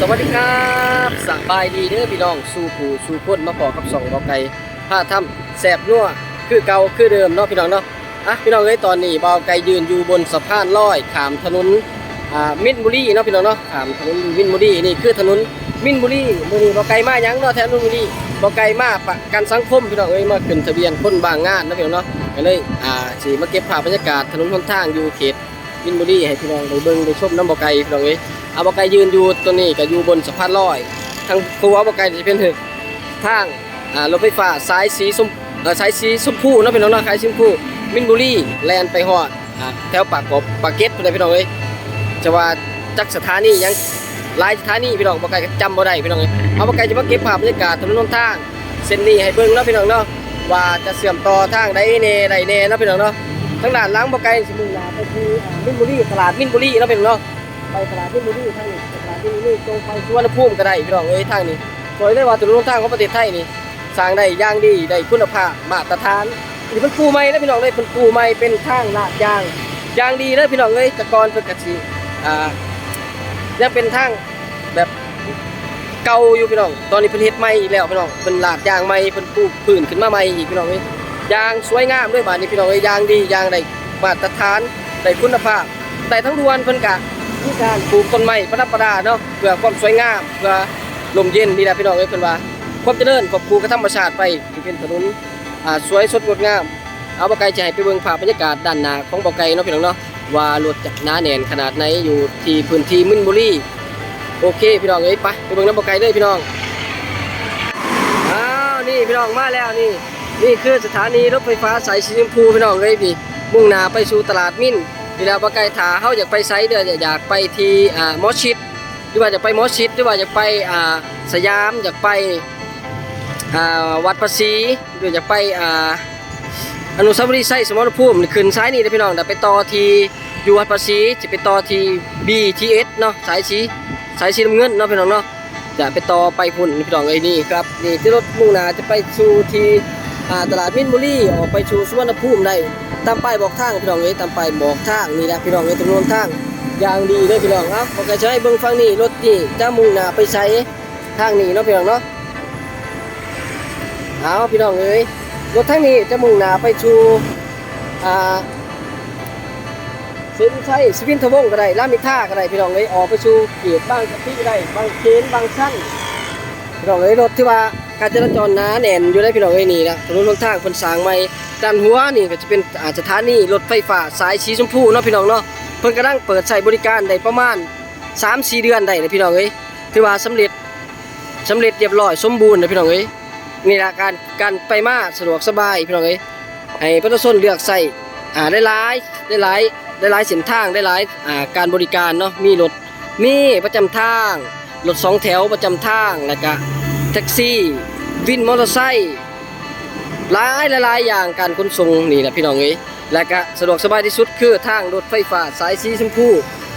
สวัสดีครับสบายดีเด้อพี่น้องสู่ผู้สู่คนมาพอกับสองบอไก่ผ้าถ้ำแสบนัวคือเก่าคือเดิมเนาะพี่น้องเนาะอะพี่น้องเอ้ยตอนนี้บอไก่ยืนอยู่บนสะพานลอยขามถนนอ่ามินบุรีเนาะพี่น้องเนาะขามถนนมินบุรีนี่คือถนนมินบุรีมื้อนี้บอไก่มาหยังเนาะแถวมินบุรีบอไก่มาประกันสังคมพี่น้องเอ้ยมาขึ้นทะเบียนคนบางงานเนาะพี่น้องเนาะก็เลยอ่าสิมาเก็บภาพบรรยากาศถนนหนทางอยู่เขตมินบุรีให้พี่น้องได้เบิ่งได้ชมน้ำบอไก่พี่น้องเอ้ย อาบกไก่ยืนอยู่ตัวนี้ก็อยู่บนสะพานลอยทางครัวบกไก่จะเป็นถึกทางอ่ารถไฟฟ้าสายสีส้มสายสีชมพูนะพี่น้องเนาะสายสีชมพูมินบุรีแลนไปฮอดแถวปากกบปากเก็ตพุ่นพี่น้องเอ้ยจะว่าจักสถานียังหลายสถานีพี่น้องบกไก่จำบ่ได้พี่น้องเอ้ยเอาบกไก่จะมาเก็บภาพบรรยากาศถนนหนทางเส้นนี้ให้เบิ่งเนาะพี่น้องเนาะว่าจะเสื่อมต่อทางใดแน่ใดแน่เนาะพี่น้องเนาะทางด้านหลังบกไก่สิมุ่งหน้าไปที่อ่ามินบุรีตลาดมินบุรีเนาะพี่น้องเนาะ ไปตลาดที่มูนี่ทางนี้ตลาดที่มูนี่ตรงไปสุวรรณภูมิก็ได้พี่น้องเอ้ยทางนี้สวยเลยว่าถนนทางของประเทศไทยนี่สร้างได้ย่างดีได้คุณภาพมาตรฐานนี่เป็นปูใหม่แล้วพี่น้องเลยเป็นปูใหม่เป็นทางลาดยางยางดีเลยพี่น้องเอ้ยต่ก่อนเพิ่นกะสิอ่ายังเป็นทางแบบเก่าอยู่พี่น้อง ตอนนี้เพิ่นเฮ็ดใหม่อีกแล้วพี่น้องเพิ่นลาดยางใหม่เพิ่นปูพื้นขึ้นมาใหม่อีกพี่น้องเอ้ยยางสวยงามด้วยบาดนี้พี่น้องเอ้ยยางดียางได้มาตรฐานได้คุณภาพแต่ทั้งดวนเพิ่นกะ มีการปลูกต้นไม้ประดับประดาเนาะเพื่อความสวยงามเพื่อลมเย็นนี่แหละพี่น้องเอ้ยเพิ่นว่าความเจริญควบคู่กับธรรมชาติไปที่เป็นถนนอ่าสวยสดงดงาม เอาบ่ไกลจะให้ไปเบิ่งภาพบรรยากาศด้านหน้าของบ่ไกลเนาะพี่น้องเนาะว่ารถจักรหนาแน่นขนาดไหนอยู่ที่พื้นที่มินบุรีโอเคพี่น้องเอ้ยไปไปเบิ่งน้ำบ่ไกลเลยพี่น้องอ้าวนี่พี่น้องมาแล้วนี่นี่คือสถานีรถไฟฟ้าสายสีชมพูพี่น้องเอ้ยพี่มุ่งหน้าไปสู่ตลาดมิน เวลาบ่ไกลถาเฮาอยากไปไซเด้ออยากไปที่อ่ามอชิดหรือว่าจะไปมอชิดหรือว่าอยากไปอ่าสยามอยากไปอ่าวัดภาษีหรืออยากไปอ่าอนุสาวรีย์ไซสมรภูมิขึ้นซ้ายนี่เด้อพี่น้องเดี๋ยวไปต่อที่อยู่วัดภาษีจะไปต่อที่ BTS เนาะสายสีสายสีน้ำเงินเนาะพี่น้องเนาะจะไปต่อไปพุ่นพี่น้องเอ้นี่ครับนี่ที่รถมุ่งหน้าจะไปสู่ที่ตลาดมินบุรีออกไปสู่สุวรรณภูมิได้ ตามไปบอกทางพี่น้องเอ้ยตามไปบอกทางนี่แหละพี่น้องเอ้ยตรงโน้นทางอย่างดีเลยพี่น้องเอ้าโอเคใช้เบิ่งฟังนี่รถนี่จะมุ่งหน้าไปใช้ทางนี้เนาะพี่น้องเนาะเอาพี่น้องเอ้ยรถทางนี้จะมุ่งหน้าไปสู่อ่าเส้นชัยสวินทวงก็ได้ลามิท่าก็ได้พี่น้องเอ้ยออกไปสู่เขตบางกะปิก็ได้บางเขนบางชั้นพี่น้องเอ้ยรถที่ว่า การจราจรหนาแน่นอยู่ได้พี่น้องเอ้ยนี่นะถนนหนทางคนสร้างใหม่ด้านหัวนี่ก็จะเป็นอาสถานีรถไฟฟ้าสายสีชมพูเนาะพี่น้องเนาะเพิ่นกำลังเปิดใช้บริการได้ประมาณ3-4เดือนได้เลยพี่น้องเอ้ยถือว่าสำเร็จสำเร็จเรียบร้อยสมบูรณ์เลยพี่น้องเอ้ยนี่ละการการไปมาสะดวกสบายพี่น้องเอ้ยให้ประชาชนเลือกใส่อ่าได้หลายได้หลายได้หลายเส้นทางได้หลายอ่าการบริการเนาะมีรถมีประจำทางรถสองแถวประจำทางแล้วก็ ท็กซี่ วินมอเตอร์ไซค์หลายหลายอย่างการขนส่งนี่แหละพี่น้องเอ้ยและก็สะดวกสบายที่สุดคือทางรถไฟฟ้าสายสีชมพู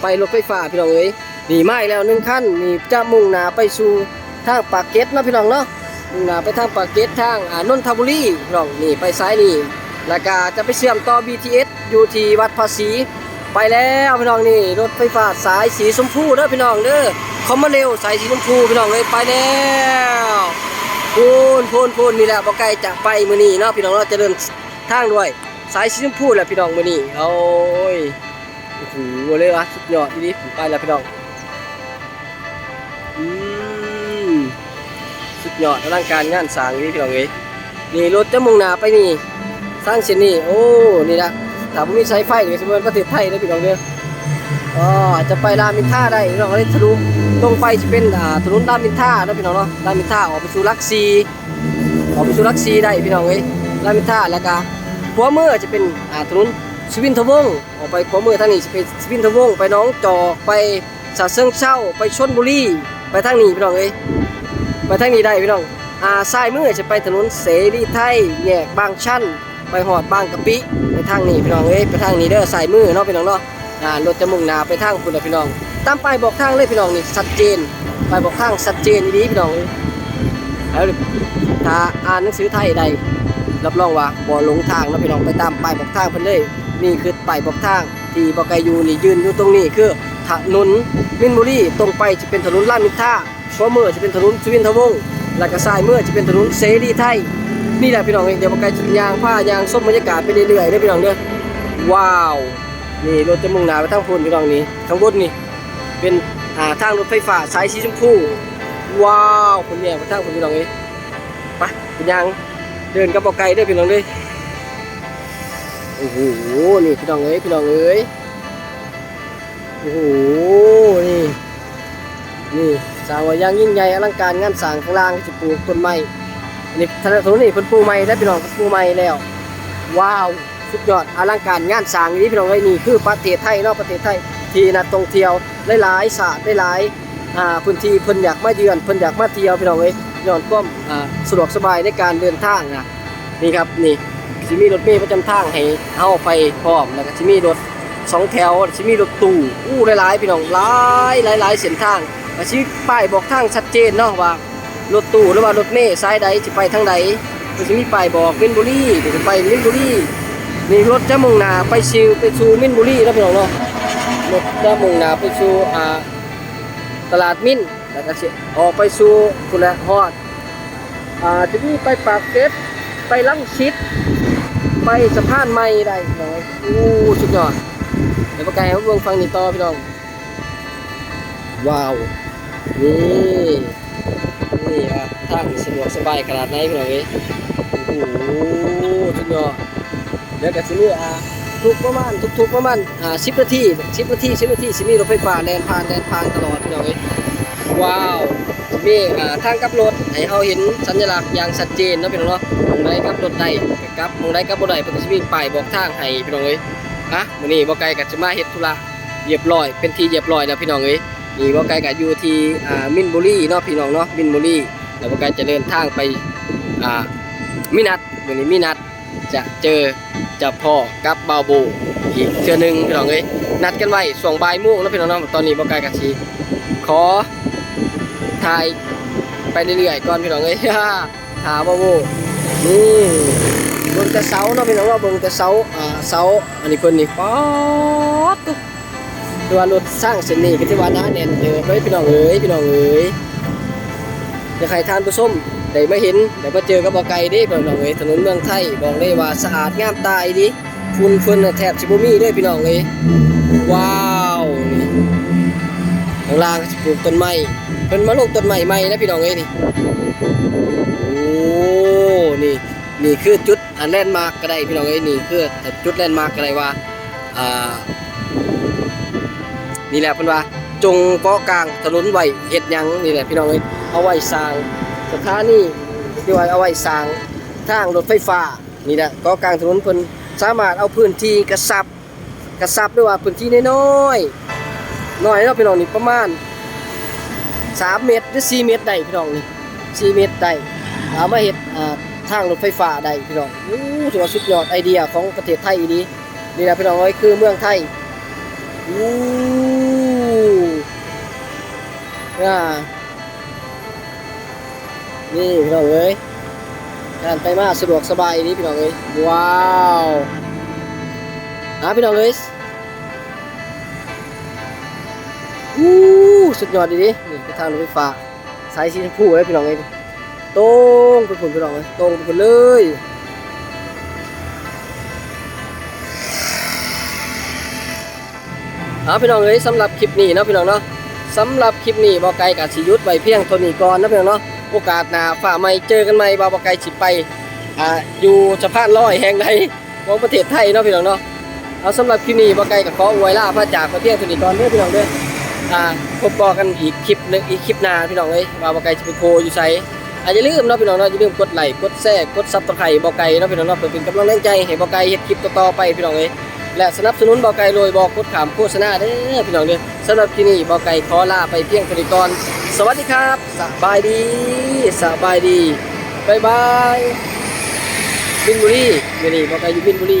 ไปรถไฟฟ้าพี่น้องเอ้ยนี่มาอีกแล้วหนึ่งขั้นนี่จะมุ่งหน้าไปสู่ทางปากเกร็ดนะพี่น้องเนาะมุ่งหน้าไปทางปากเกร็ดทางอ่านนทบุรีพี่น้องนี่ไปซ้ายนี่แล้วก็จะไปเชื่อมต่อ BTS อยู่ที่วัดภาษีไปแล้วพี่น้องนี่รถไฟฟ้าสายสีชมพูเด้อพี่น้องเด้อ เขามาเร็วสายสีชมพูพี่น้องเลยไปแล้วพูนพูนพูนนี่แหละบ่ไกลจะไปมือนี้เนาะพี่น้องเราจะเดินทางด้วย สายสีชมพูแหละพี่น้องมือนี้โอ้ยโอ้โหเลยวะสุดยอดทีนี้ผมไปแล้วพี่น้องอืมสุดยอดอลังการงานสางนี่พี่น้องเอ้ยนี่รถจะมุ่งหน้าไปนี่สร้างเส้นนี้โอ้นี่ละถ้าบ่มีสายไฟนี่ก็สิเมือนประเทศไทยเด้อพี่น้องเด้อ อ๋อจะไปรามอินทราได้พี่น้องเลยทะลุตรงไปจะเป็นอ่าถนนรามอินทรานะพี่น้องเนาะรามอินทราออกไปสู่ลักซีออกไปสู่ลักซีได้พี่น้องเอ้ยรามอินทราแล้วก็ขวามือจะเป็นอ่าถนนสวินทวงศ์ออกไปขวามือทางนี้จะเป็นสวินทวงศ์ไปน้องจอกไปสาเชิงเช่าไปชลบุรีไปทางนี้พี่น้องเอ้ยไปทางนี้ได้พี่น้องอ่าซ้ายมือจะไปถนนเสรีไทยแยกบางชันไปหอดบางกะปิไปทางนี้พี่น้องเอ้ยไปทางนี้เด้อซ้ายมือเนาะพี่น้องเนาะ อ่ารถจะมุ่งหน้าไปทางคุณนะพี่น้อง ตามป้ายบอกทางเลยพี่น้องนี่ชัดเจนป้ายบอกทางชัดเจนดีพี่น้องแล้วถ้าอ่านหนังสือไทยใดรับรองว่าบ่หลงทางนะพี่น้องไปตามป้ายบอกทางเพิ่นเลยนี่คือป้ายบอกทางที่บอกไกอยูนี่ยืนอยู่ตรงนี้คือถนนมินบุรีตรงไปจะเป็นถนนลาดมินท่าขวามือจะเป็นถนนสุวินทวงศ์แล้วก็ซ้ายมือจะเป็นถนนเสรีไทยนี่แหละพี่น้องเองเดี๋ยวมาไกลจิยางผ้ายางส้มบรรยากาศไปเรื่อยๆเด้พี่น้องเด้อว้าว นี่รถจะมุ่งหน้าไปทางพูนพี่น้องนี่ข้างบนนี่ เป็นอ่าทางรถไฟฟ้าสายสีชมพูว้าวคนเนี่ยไปทางคนพี่น้องเอ้ไปคุณยางเดินกับบ่ไกลเด้อพี่น้องด้อโอ้โหนี่พี่น้องเอ้ยพี่น้องเอ้ยโอ้โหนี่นี่สาวย่างยิ่งใหญ่อลังการงานสร้างข้างล่างจะปลูกต้นไม้นนี้ถนนนนนี่เพิ่นปลูกใหม่ได้วพี่น้องปลูกใหม่แล้ว ว้าว สุดยอดอลังการงานสร้างนี้พี่น้องเอ้ยนี่คือประเทศไทยเนาะประเทศไทยที่นักท่องเที่ยวหลายๆศาสตร์หลายๆพื้นที่เพิ่นอยากมาเยือนเพิ่นอยากมาเที่ยวพี่น้องเอ้ยย้อนความสะดวกสบายในการเดินทางนะนี่ครับนี่สิมีรถเมล์ประจำทางให้เฮาไปพร้อมแล้วก็สิมีรถสองแถวสิมีรถตู้อู้หลายๆพี่น้องหลายหลายๆเส้นทางก็สิป้ายบอกทางชัดเจนเนาะว่ารถตู้หรือว่ารถเมล์สายใดสิไปทางใดก็สิมีป้ายบอกมินบุรีเดี๋ยวจะไปมินบุรี นี่รถจะมุ่งหน้าไปซิวไปสู่มินบุรีแล้วพี่น้องเนาะรถจะมุ่งหน้าไปสู่อ่าตลาดมิ้นแล้วก็สิออกไปสู่คุณละฮอดอ่าจะมีไปปากเกร็ดไปลังชิด ไปสะพานใหม่ได้พี่น้องอู้สุดยอดเดี๋ยวประกายให้เบิ่งฟังนี่ต่อพี่น้องว้าวนี่นี่อะทางสะดวกสบายขนาดไหนพี่น้องเอ้โอ้โหสุดยอด เดี๋ยวก็สิมีอ่าทุกประมาณทุกๆประมาณอ่าสิบนาทีสิบนาทีสิบนาทีสิมีรถไฟฟ้าแลนผ่านแลนผ่านตลอดพี่น้องเอ้ยว้าวสิมีอ่าทางกับรถให้เฮาเห็นสัญลักษณ์อย่างชัดเจนเนาะพี่น้องเนาะตรงใดกลับรถใดกับตรงใดกลับบ่ได้เพิ่นก็สิมีป้ายบอกทางให้พี่น้องเอ้ยอะมื้อนี้บ่ไกลก็จะมาเฮ็ดธุระเรียบร้อย เป็นที่เรียบร้อยแล้วพี่น้องเอ้ยนี่บ่ไกลก็อยู่ที่อ่ามินบุรีเนาะพี่น้องเนาะมินบุรีแล้วบ่ไกลจะเดินทางไปอ่ามินัดมื้อนี้มินัดจะเจอ จะพ่อกับบาโบอีกเทื่อหนึงพี่น้องเอ้ยนัดกันไว้ส่วงบ่ายโมงแล้วพี่น้องเนาะตอนนี้บ่ไกลกันสิขอถ่ายไปเรื่อยๆก่อนพี่น้องเอ้ยหาบาโบนี่เบิ่งแต่เสาเนาะพี่น้องเนาะเบิ่งแต่เสาอ่าเสาอันนี้เพิ่นนี่ป๊อดตุ๊กตัวรถสร้างเส้นนี้ก็ที่ว่าหนาแน่นเด้อเฮ้ยพี่น้องเอ้ยพี่น้องเอ้ยจะใครทานผู้ชม ได้มาเห็นได้มาเจอกับบ่อไก่ด้พี่น้องเอ้ยถนนเมืองไทยบอกเลยว่าสะอาดงามตาอีดิฝุ่นเฟินแทบสิบ่มีเด้พี่น้องเอ้ยว้าวนี่ข้างล่างก็สิปลูกต้นไม้เพิ่นมาลงต้นไม้ใหม่นะพี่น้องเอ้ยนี่โอ้นี่นี่คือจุดอันแลนด์มาร์กก็ได้พี่น้องเอ้ยนี่คือจุดแลนด์มาร์กก็ได้ว่าอ่านี่แหละเพิ่นว่าจงเกาะกลางถนนไว้เฮ็ดหยังนี่แหละพี่น้องเอ้ยเอาไว้สร้าง สถานีที่ว่าเอาไว้สร้างทางรถไฟฟ้านี่แหละก็กลางถนนเพิ่นสามารถเอาพื้นที่กระสับกระสับด้วยว่าพื้นที่น้อยๆน้อยเนาะพี่น้องนี่ประมาณ3เมตรหรือ4เมตรได้พี่น้องนี่4เมตรได้เอามาเฮ็ดทางรถไฟฟ้าได้พี่น้องอู้ถือว่าสุดยอดไอเดียของประเทศไทยอีนี้นี่แหละพี่น้องเอ้ยคือเมืองไทยอู้อ่า นี่พี่น้องเอ้ยการไปมาสะดวกสบายนี่พี่น้องเอ้ยว้าวนะพี่น้องเอ้ยอู้สุดยอดดีดินี่คือทางรถไฟฟ้าสายสีชมพูเลยพี่น้องเอ้ยตรงไปผลพี่น้องเอ้ยตรงไปผลเลยเอาพี่น้องเอ้ยสำหรับคลิปนี้เนาะพี่น้องเนาะสำหรับคลิปนี้บอกไกลกับสิยุทธไว้เพียงเท่านี้ก่อนนะพี่น้องเนาะ โอกาสหนาฝ่าไม่เจอกันไหมบาวบาไกสิไปอ่าอยู่สะพานลอยแห่งใดของประเทศไทยเนาะพี่น้องเนาะเอาสำหรับคลิปนี้บาไกกับขออวยลาพระจากประเทศตุนิกรเด้อพี่น้องเด้ออ่าพบบอกันอีกคลิปหนึงอีกคลิปหน้าพี่น้องเอ้ยบาวบาไกจะไปโคอยู่ไสอาจจะลืมเนาะพี่น้องเนาะอย่าลืมกดไลค์กดแชร์กดซับสไครต์บาไกเนาะพี่น้องเนาะเพื่อเป็นกำลังใจให้บาไกเฮ็ดคลิปต่อๆไปพี่น้องเอ้ย และสนับสนุนบอไก่โดยบอกุดขามโฆษณาเด้อพี่น้องเด้อสำหรับที่นี่บอไก่ขอลาไปเพียงเท่านี้ก่อนสวัสดีครับสบายดีสบายดีบายบายบินบุรีอยู่นี่บอไก่อยู่บินบุรี